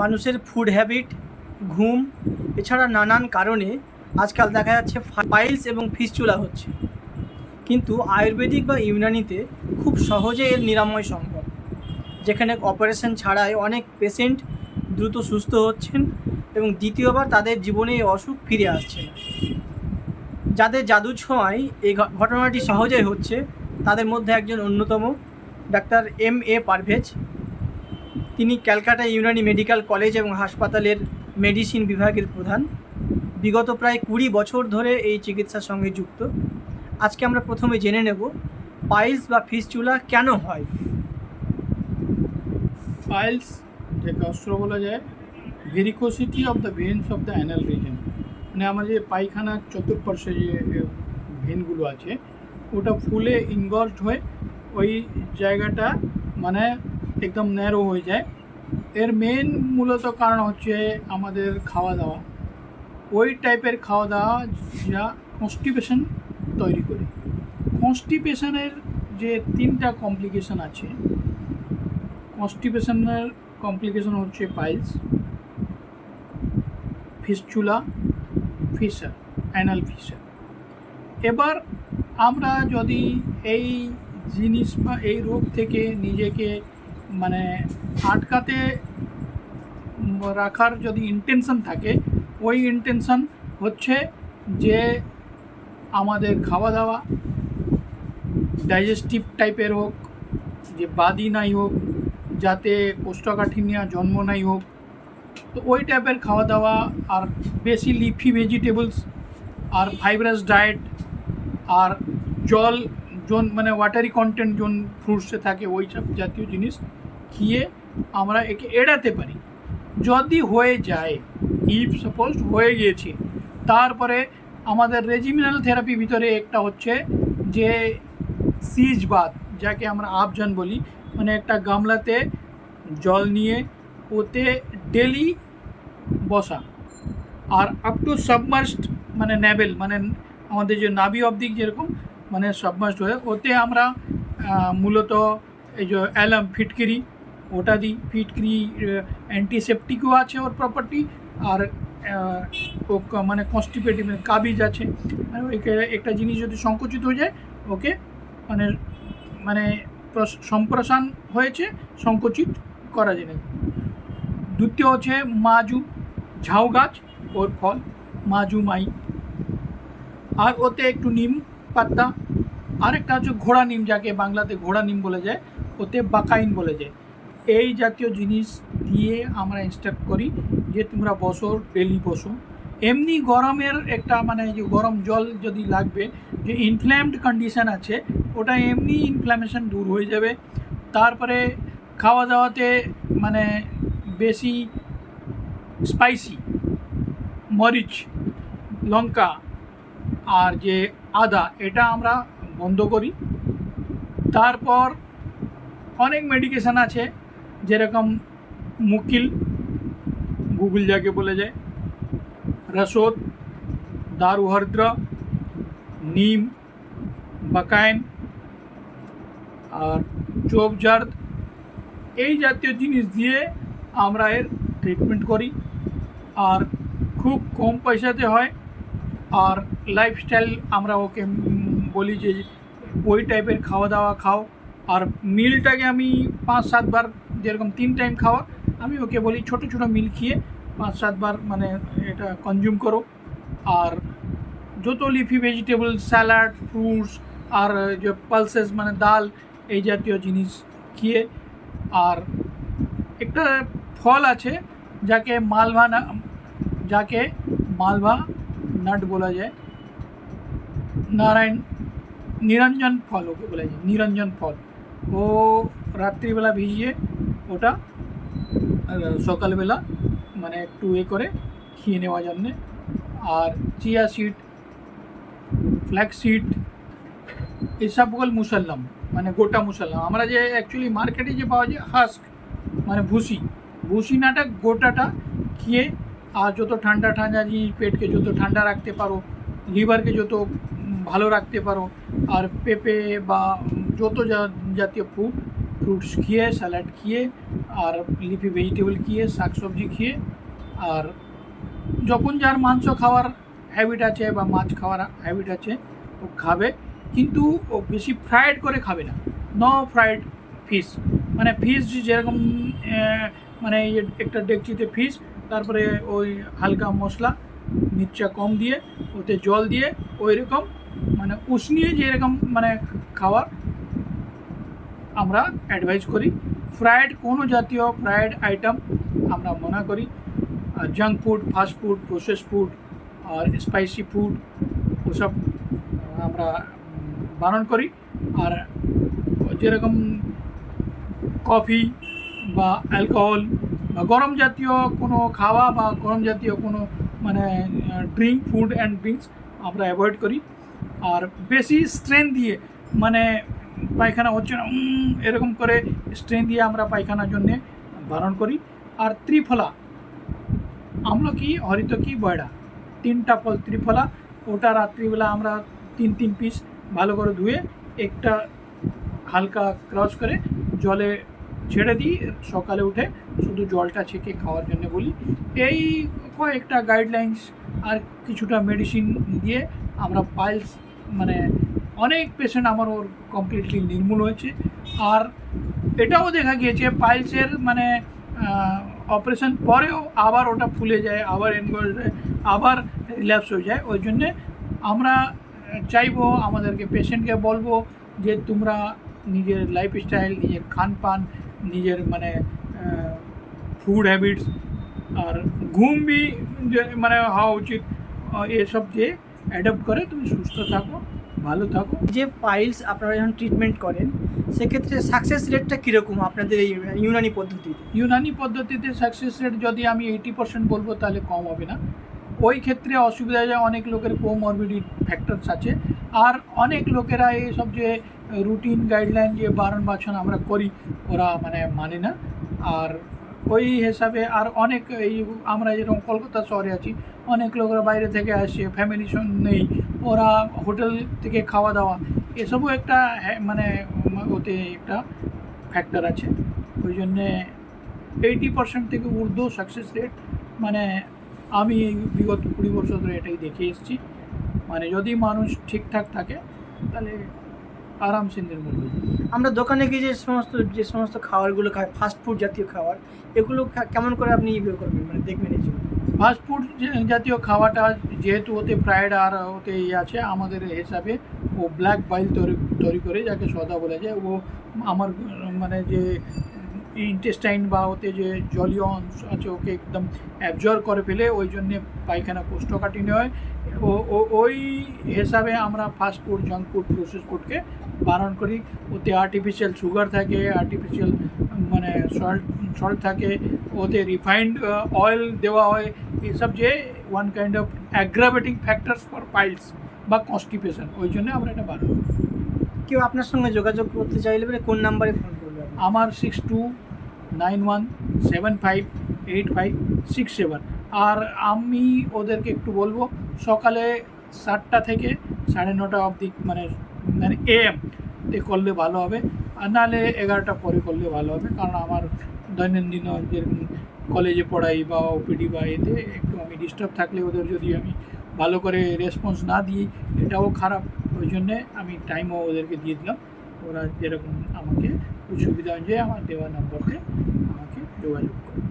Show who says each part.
Speaker 1: মানুষের food habit ঘুম, এছাড়া নানান কারণে আজকাল দেখা যাচ্ছে পাইলস এবং ফিস্চুলা হচ্ছে। কিন্তু আয়ুর্বেদিক বা ইউনানিতে খুব সহজে এর নিরাময় সম্ভব। যেখানে অপারেশন ছাড়াই অনেক পেশেন্ট দ্রুত সুস্থ হচ্ছেন এবং দ্বিতীয়বার তাদের জীবনে এই অসুখ ফিরে আসছে যাদের জাদু ছোঁয়ায় এই ঘটনাটি সহজেই হচ্ছে, তাদের মধ্যে একজন অন্যতম, ডাক্তার এম এ পারভেজ। তিনি ক্যালকাটা ইউনানি মেডিকেল কলেজ এবং হাসপাতালের মেডিসিন বিভাগের প্রধান। বিগত প্রায় কুড়ি বছর ধরে এই চিকিৎসার সঙ্গে যুক্ত। আজকে আমরা প্রথমে জেনে নেব, পাইলস বা ফিস্চুলা কেন হয়?
Speaker 2: ফাইলস যেটা অস্ত্র বলা যায়, varicosity of the veins of the anal region মানে আমার যে পায়খানার চতুর্পার্শ্বে যে ভেনগুলো আছে, ওটা ফুলে ইনগর্সড হয়ে ওই জায়গাটা মানে একদম ন্যারো হয়ে যায়। এর মেন মূলত কারণ হচ্ছে আমাদের খাওয়া দাওয়া। ওই টাইপের খাওয়া দাওয়া যা কনস্টিপেশন তৈরি করে। কনস্টিপেশনের যে তিনটা কমপ্লিকেশন আছে কনস্টিপেশনের কমপ্লিকেশন হচ্ছে piles fistula fissure anal fissure এবার আমরা যদি এই জিনিস বা এই রোগ থেকে নিজেকে মানে আটকাতে রাখার যদি ইন্টেনশন থাকে, ওই ইন্টেনশন হচ্ছে যে আমাদের খাওয়া দাওয়া ডাইজেস্টিভ টাইপের হোক, যে বাদি নাই হোক, যাতে কোষ্ঠকাঠিন্য, জন্ম নাই হোক, তো ওই টাইপের খাওয়া দাওয়া আর বেশি লিফি ভেজিটেবলস আর ফাইব্রাস ডায়েট আর জল, জন মানে ওয়াটারি কন্টেন্ট জন ফ্রুটসে থাকে, ওই সব জাতীয় জিনিস খেয়ে আমরা একে এড়াতে পারি। যদি হয়ে যায় ইফ সাপোজ হয়ে গিয়েছে, তারপরে আমাদের রেজিমিনাল থেরাপি ভিতরে একটা হচ্ছে যে সিজ বাদ যাকে আমরা আবজান বলি মানে একটা গামলাতে জল নিয়ে ওতে ডেলি বসা। আর আপ টু সাবমার্সড মানে ন্যাবেল মানে আমাদের যে নাভি অবদিক যেরকম মানে সাবমার্সড হয়ে, ওতে আমরা মূলত এই যে অ্যালাম ফিটকিরি ওটা দিই ফিটকিরি অ্যান্টিসেপটিকও আছে ওর প্রপার্টি আর মানে কনস্টিপেটিভ কাবিজ আছে। মানে একটা জিনিস যদি সংকুচিত হয়ে যায়, ওকে মানে মানে প্রস- সম্প্রসারণ হয়েছে, সংকুচিত করা যায় দ্বিতীয় হচ্ছে মাজু, ঝাউ গাছ, ওর ফল, মাজু মাই। আর ওতে একটু নিম পাতা, আরেকটা হচ্ছে ঘোড়া নিম, যাকে বাংলাতে ঘোড়া নিম বলে যায়, ওতে বাকাইন বলে যায়। এই জাতীয় জিনিস দিয়ে আমরা ইনস্ট্রাক্ট করি যে তোমরা বসো ডেলি বসো। এমনি গরমের একটা মানে যে গরম জল যদি লাগবে, যে ইনফ্ল্যামড কন্ডিশন আছে, ওটা এমনি ইনফ্ল্যামেশন দূর হয়ে যাবে। তারপরে খাওয়া দাওয়াতে মানে বেশি স্পাইসি মরিচ, লঙ্কা আর যে আদা, এটা আমরা বন্ধ করি। তারপর অনেক মেডিকেশান আছে যেরকম মুকিল, গুগল যাকে বলে যায়, রসদ, দারুহর্দ্র, নিম, বাকায়ন আর চোপজার্দ এই জাতীয় জিনিস দিয়ে আমরা এর ট্রিটমেন্ট করি। আর খুব কম পয়সাতে হয়। আর লাইফস্টাইল আমরা ওকে বলি যে ওই টাইপের খাওয়া দাওয়া খাও। আর মিলটাকে আমি পাঁচ সাতবার যেরকম তিন টাইম খাওয়া, আমি ওকে বলি ছোট ছোট মিল খেয়ে পাঁচ সাতবার মানে এটা কনজিউম করো। আর যত লিফি ভেজিটেবল স্যালাড ফ্রুটস আর যে পালসেস মানে ডাল, এই জাতীয় জিনিস খেয়ে। আর একটা ফল আছে যাকে মালভা না, যাকে মালভা নাট বলা যায়। নারায়ণ, নিরঞ্জন ফল ওকে বলা যায়, নিরঞ্জন ফল। ও রাত্রিবেলা ভিজিয়ে ওটা সকালবেলা মানে একটু এ করে খেয়ে নেওয়া জন্যে। আর চিয়া সিড, ফ্ল্যাক্স সিড এসবগুলো মুসাল্লাম মানে গোটা মুসাল্লাম। আমরা যে অ্যাকচুয়ালি মার্কেটে যে পাওয়া যায় হাস্ক মানে ভুসি ভুসি নাটা গোটাটা খেয়ে, আর যত ঠান্ডা ঠান্ডা জিনিস পেটকে যত ঠান্ডা রাখতে পারো, লিভারকে যত ভালো রাখতে পারো, আর পেঁপে বা যত জাতীয় ফ্রুট ফ্রুটস খেয়ে স্যালাড খেয়ে আর লিফি ভেজিটেবল খেয়ে শাকসবজি খেয়ে আর যখন যার মাংস খাওয়ার হ্যাবিট আছে বা মাছ খাওয়ার হ্যাবিট আছে ও খাবে কিন্তু ও বেশি ফ্রাইড করে খাবে না ন ফ্রাইড ফিশ মানে ফিশ যেরকম আহ, মানে এই একটা ডেকচিতে ফিশ তারপরে ওই হালকা মশলা মির্চা কম দিয়ে ওতে জল দিয়ে ওই রকম মানে উষ্ণিয়ে যেরকম মানে খাওয়ার আমরা অ্যাডভাইস করি। ফ্রায়েড কোনো জাতীয় ফ্রায়েড আইটেম আমরা মনা করি। Junk food fast food process food আর স্পাইসি ফুড ওসব আমরা বারণ করি। আর যেরকম কফি বা অ্যালকোহল বা গরম জাতীয় কোনো খাওয়া বা গরম জাতীয় কোনো মানে ড্রিঙ্ক ফুড অ্যান্ড ড্রিঙ্কস আমরা অ্যাভয়েড করি। আর বেশি স্ট্রেন দিয়ে মানে পায়খানা হচ্ছে না এরকম করে স্ট্রেন দিয়ে আমরা পায়খানার জন্যে বারণ করি। আর ত্রিফলা আমলকি হরিতকি বয়ডা তিনটা ফল ত্রিফলা, ওটা রাত্রিবেলা আমরা তিন তিন পিস ভালো করে ধুয়ে একটা হালকা ক্রস করে জলে ছেড়ে দিই, সকালে উঠে শুধু জলটা ছেঁকে খাওয়ার জন্য বলি। এই কয়েকটা গাইডলাইন্স আর কিছুটা মেডিসিন দিয়ে আমরা পাইলস মানে অনেক পেশেন্ট আমার ওর কমপ্লিটলি নির্মূল হয়েছে। আর এটাও দেখা গিয়েছে পাইলসের মানে অপারেশন পরেও আবার ওটা ফুলে যায়, আবার এনগোল আবার রিল্যাপস হয়ে যায়। ওই জন্যে আমরা চাইব আমাদেরকে পেশেন্টকে বলব যে তোমরা নিজের লাইফস্টাইল নিজের খানপান, নিজের মানে ফুড হ্যাবিটস আর ঘুম বি মানে হওয়া উচিত। এসব যে অ্যাডাপ্ট করে তুমি সুস্থ থাকো। ভালো থাকো।
Speaker 1: যে পাইলস আপনারা যখন ট্রিটমেন্ট করেন, সেক্ষেত্রে সাকসেস রেটটা কীরকম আপনাদের এই ইউনানি পদ্ধতিতে?
Speaker 2: ইউনানি পদ্ধতিতে সাকসেস রেট যদি আমি এইটি পার্সেন্ট বলব, তাহলে কম হবে না। ওই ক্ষেত্রে অসুবিধা যায়, অনেক লোকের কোমরবিডি ফ্যাক্টরস আছে। আর অনেক লোকেরা এইসব যে রুটিন গাইডলাইন যে বারণ বাছন আমরা করি, ওরা মানে মানে না। আর ওই হিসাবে আর অনেক এই আমরা যেরকম কলকাতা শহরে আছি, অনেক লোকরা বাইরে থেকে আসে ফ্যামিলি নেই, ওরা হোটেল থেকে খাওয়া দাওয়া, এসবও একটা মানে ওতে একটা ফ্যাক্টর আছে। ওই জন্যে এইটি পার্সেন্ট থেকে ঊর্ধ্ব সাকসেস রেট মানে আমি বিগত কুড়ি বছর ধরে এটাই দেখে এসেছি। মানে যদি মানুষ ঠিকঠাক থাকে, তাহলে আরামসে নির্মূল হয়ে
Speaker 1: আমরা দোকানে গিয়ে যে সমস্ত যে সমস্ত খাবারগুলো খাই ফাস্টফুড জাতীয় খাবার, এগুলো কেমন করে আপনি ইয়ে করবেন? মানে দেখবেন এই
Speaker 2: ফাস্টফুড জাতীয় খাওয়াটা যেহেতু ওতে ফ্রাইড আর ওতে ইয়ে আছে, আমাদের হিসাবে ও ব্ল্যাক বাইল তৈরি তৈরি করে যাকে সদা বলা যায়, ও আমার মানে যে ইন্টেস্টাইন বা ওতে যে জলীয় অংশ আছে, ওকে একদম অ্যাবজর্ব করে ফেলে, ওই জন্যে পায়খানা কোষ্ঠকাঠিন্য হয়। ওই হিসাবে আমরা fast food junk food process ফুডকে বারণ করি। ওতে আর্টিফিশিয়াল সুগার থাকে আর্টিফিশিয়াল মানে সল্ট সল্ট থাকে, ওতে রিফাইন্ড অয়েল দেওয়া হয়। এসব যে one kind of aggravating factors for piles বা কনস্টিপেশন ওই জন্য আমরা এটা বারণ
Speaker 1: কেউ আপনার সঙ্গে যোগাযোগ করতে চাইলে কোন নাম্বারে ফোন?
Speaker 2: আমার six two nine one seven five eight five six seven আর আমি ওদেরকে একটু বলব, সকালে সাতটা থেকে সাড়ে নটা অবধি মানে মানে এ এম তে করলে ভালো হবে। আর নাহলে এগারোটা পরে করলে ভালো হবে, কারণ আমার দৈনন্দিন যে কলেজে পড়াই বা ওপিডি বা এতে একটু আমি ডিস্টার্ব থাকলে ওদের যদি আমি ভালো করে রেসপন্স না দিই, এটাও খারাপ। ওই জন্যে আমি টাইমও ওদেরকে দিয়ে দিলাম। ওরা যেরকম আমাকে সুবিধা অনুযায়ী আমার দেওয়া নম্বরকে আমাকে যোগাযোগ করবে